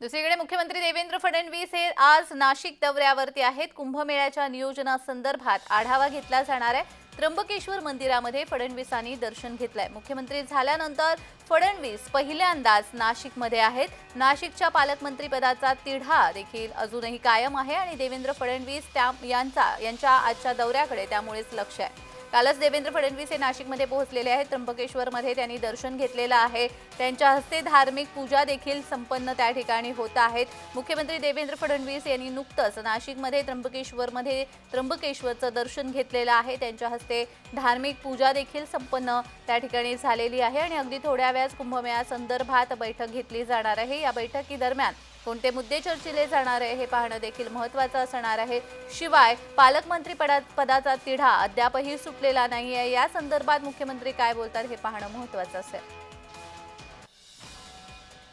दुसरीकडे मुख्यमंत्री देवेंद्र फडणवीस हे आज नाशिक दौऱ्यावरती आहेत. कुंभमेळ्याच्या नियोजनासंदर्भात आढावा घेतला जाणार आहे. त्र्यंबकेश्वर मंदिरामध्ये फडणवीसांनी दर्शन घेतलंय. मुख्यमंत्री झाल्यानंतर फडणवीस पहिल्यांदाच नाशिकमध्ये आहेत. नाशिकच्या पालकमंत्रीपदाचा तिढा देखील अजूनही कायम आहे आणि देवेंद्र फडणवीस त्या यांचा यांच्या आजच्या दौऱ्याकडे त्यामुळेच लक्ष आहे. कालच देवेंद्र फडणवीस हे नाशिकमध्ये पोहोचलेले आहेत. त्र्यंबकेश्वरमध्ये त्यांनी दर्शन घेतलेलं आहे. त्यांच्या हस्ते धार्मिक पूजा देखील संपन्न त्या ठिकाणी होत आहेत. मुख्यमंत्री देवेंद्र फडणवीस यांनी नुकतंच नाशिकमध्ये त्र्यंबकेश्वरमध्ये त्र्यंबकेश्वरचं दर्शन घेतलेलं आहे. त्यांच्या हस्ते धार्मिक पूजा देखील संपन्न त्या ठिकाणी झालेली आहे आणि अगदी थोड्या वेळात कुंभमेळा संदर्भात बैठक घेतली जाणार आहे. या बैठकीदरम्यान कोणते मुद्दे चर्चिले जाणार आहे हे पाहणं देखील महत्त्वाचं असणार आहे. शिवाय पालकमंत्री पदा पदाचा तिढा अद्यापही सुटलेला नाही आहे. या संदर्भात मुख्यमंत्री काय बोलतात हे पाहणं महत्वाचं असेल.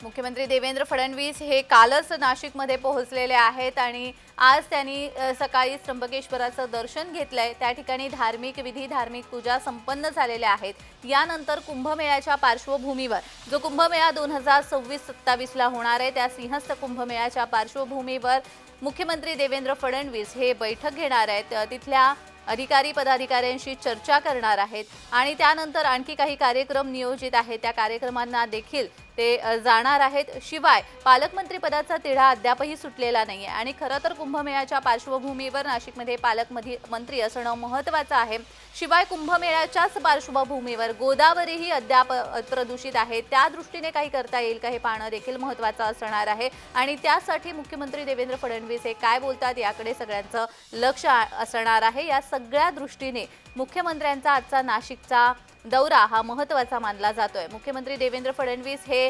मुख्यमंत्री देवेंद्र फडणवीस हे कालच नाशिकमध्ये पोहोचलेले आहेत आणि आज त्यांनी सकाळी त्र्यंबकेश्वराचं दर्शन घेतलंय. त्या ठिकाणी धार्मिक विधी धार्मिक पूजा संपन्न झालेल्या आहेत. यानंतर कुंभमेळ्याच्या पार्श्वभूमीवर जो कुंभमेळा दोन हजार सव्वीस सत्तावीसला होणार आहे त्या सिंहस्थ कुंभमेळ्याच्या पार्श्वभूमीवर मुख्यमंत्री देवेंद्र फडणवीस हे बैठक घेणार आहेत. तिथल्या अधिकारी पदाधिकाऱ्यांशी चर्चा करणार आहेत आणि त्यानंतर आणखी काही कार्यक्रम नियोजित आहेत. त्या कार्यक्रमांना देखील ते जाणार आहेत. शिवाय पालकमंत्रीपदाचा तिढा अद्यापही सुटलेला नाही आहे आणि खरं तर कुंभमेळ्याच्या पार्श्वभूमीवर नाशिकमध्ये पालकमधी मंत्री असणं महत्त्वाचं आहे. शिवाय कुंभमेळ्याच्याच पार्श्वभूमीवर गोदावरीही अद्याप प्रदूषित आहे. त्या दृष्टीने काही करता येईल का हे पाहणं देखील महत्त्वाचं असणार आहे. आणि त्यासाठी मुख्यमंत्री देवेंद्र फडणवीस हे काय बोलतात याकडे सगळ्यांचं लक्ष आ- असणार आहे. या सगळ्या दृष्टीने मुख्यमंत्र्यांचा आजचा नाशिकचा दौरा हा महत्त्वाचा मानला जातोय. मुख्यमंत्री देवेंद्र फडणवीस हे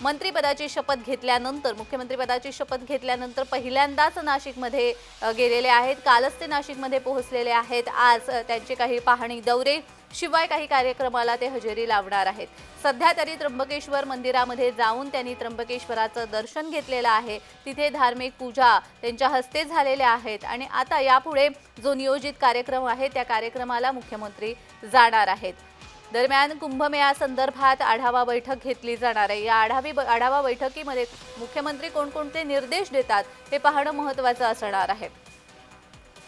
मंत्रिपदाची शपथ घेतल्यानंतर मुख्यमंत्रीपदाची शपथ घेतल्यानंतर पहिल्यांदाच नाशिकमध्ये गेलेले आहेत. कालच ते नाशिकमध्ये पोहोचलेले आहेत. आज त्यांचे काही पाहणी दौरे शिवाय काही कार्यक्रमाला ते हजेरी लावणार आहेत. सध्या तरी त्र्यंबकेश्वर मंदिरामध्ये जाऊन त्यांनी त्र्यंबकेश्वराचं दर्शन घेतलेलं आहे. तिथे धार्मिक पूजा त्यांच्या हस्ते झालेल्या आहेत. आणि आता यापुढे जो नियोजित कार्यक्रम आहे त्या कार्यक्रमाला मुख्यमंत्री जाणार आहेत. दरम्यान कुंभमेळा संदर्भात आढावा बैठक घेतली जाणार आहे. या आढावी आढावा बैठकीमध्ये मुख्यमंत्री कोणकोणते निर्देश देतात हे पाहणं महत्त्वाचं असणार आहे.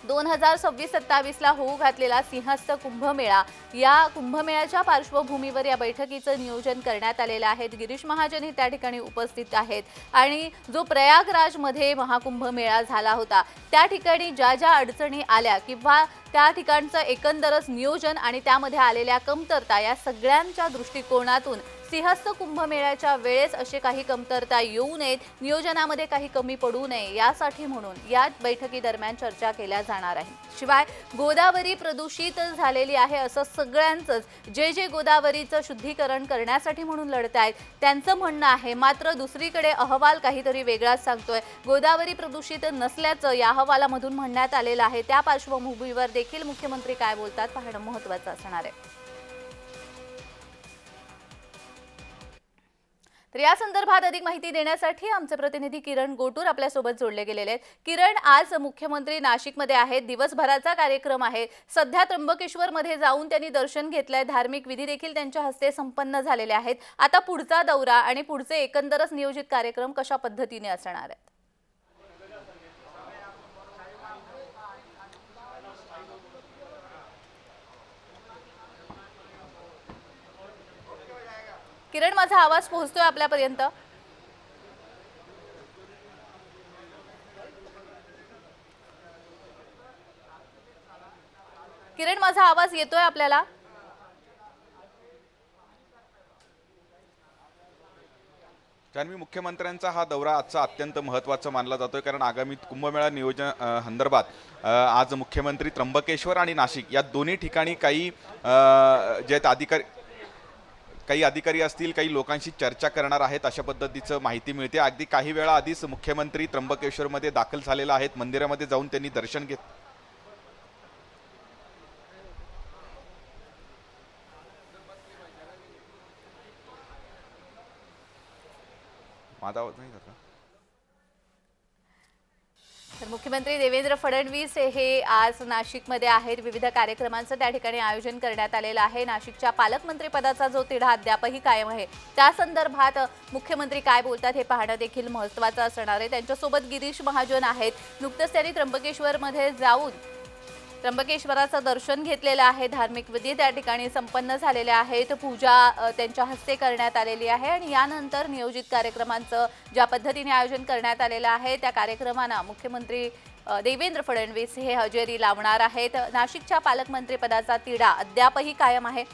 दोन हजार सव्वीस सत्तावीसला होऊ घातलेला सिंहस्थ कुंभमेळा या कुंभमेळ्याच्या पार्श्वभूमीवर या बैठकीचं नियोजन करण्यात आलेलं आहे. गिरीश महाजन हे त्या ठिकाणी उपस्थित आहेत आणि जो प्रयागराजमध्ये महाकुंभमेळा झाला होता त्या ठिकाणी ज्या ज्या अडचणी आल्या किंवा त्या ठिकाणचं एकंदरच नियोजन आणि त्यामध्ये आलेल्या कमतरता या सगळ्यांच्या दृष्टिकोनातून सिंहस्थ कुंभमेळ्याच्या वेळेस असे काही कमतरता येऊ नयेत नियोजनामध्ये काही कमी पडू नये यासाठी म्हणून या बैठकीदरम्यान चर्चा केल्या जाणार आहे. शिवाय गोदावरी प्रदूषित झालेली आहे असं सगळ्यांचंच जे जे गोदावरीचं शुद्धीकरण करण्यासाठी म्हणून लढत आहेत त्यांचं म्हणणं आहे मात्र दुसरीकडे अहवाल काहीतरी वेगळाच सांगतोय. गोदावरी प्रदूषित नसल्याचं या अहवालामधून म्हणण्यात आलेलं आहे. त्या पार्श्वभूमीवर देखील मुख्यमंत्री काय बोलतात पाहणं महत्वाचं असणार आहे. तर या संदर्भात अधिक माहिती देण्यासाठी आमचे प्रतिनिधी किरण गोटूर आपल्यासोबत जोडले गेलेले आहेत. किरण आज मुख्यमंत्री नाशिकमध्ये आहेत. दिवसभराचा कार्यक्रम आहे. सध्या त्र्यंबकेश्वरमध्ये जाऊन त्यांनी दर्शन घेतलंय. धार्मिक विधी देखील त्यांच्या हस्ते संपन्न झालेले आहेत. आता पुढचा दौरा आणि पुढचे एकंदरच नियोजित कार्यक्रम कशा पद्धतीने असणार आहेत? किरण माझा आवाज पोहोचतोय आपल्यापर्यंत? किरण माझा आवाज येतोय आपल्याला? जान्हवी मुख्यमंत्र्यांचा हा दौरा आजचा अत्यंत महत्त्वाचा मानला जातोय कारण आगामी कुंभमेळा नियोजन संदर्भात आज मुख्यमंत्री त्र्यंबकेश्वर आणि नाशिक या दोन्ही ठिकाणी काही जे आहेत अधिकारी काही अधिकारी असतील काही लोकांशी चर्चा करणार आहेत अशा पद्धतीचं माहिती मिळते अगदी काही वेळा आधीच मुख्यमंत्री त्र्यंबकेश्वरमध्ये दाखल झालेला आहेत मंदिरामध्ये जाऊन त्यांनी दर्शन घेत माझा आवाज नाही जात का? तर मुख्यमंत्री देवेंद्र फडणवीस हे आज नाशिकमध्ये आहेत. विविध कार्यक्रमांचं त्या ठिकाणी आयोजन करण्यात आलेलं आहे. नाशिकच्या पालकमंत्रीपदाचा जो तिढा अद्यापही कायम आहे त्या संदर्भात मुख्यमंत्री काय बोलतात हे पाहणं देखील महत्त्वाचं असणार आहे. त्यांच्यासोबत गिरीश महाजन आहेत. नुकतंच त्यांनी त्र्यंबकेश्वरमध्ये जाऊन त्र्यंबकेश्वराचं दर्शन घेतलेलं आहे धार्मिक विधी त्या ठिकाणी संपन्न झालेल्या आहेत. पूजा त्यांच्या हस्ते करण्यात आलेली आहे आणि यानंतर नियोजित कार्यक्रमांचं ज्या पद्धतीने आयोजन करण्यात आलेलं आहे त्या कार्यक्रमांना मुख्यमंत्री देवेंद्र फडणवीस हे हजेरी लावणार आहेत. नाशिकच्या पालकमंत्रीपदाचा तिढा अद्यापही कायम आहे.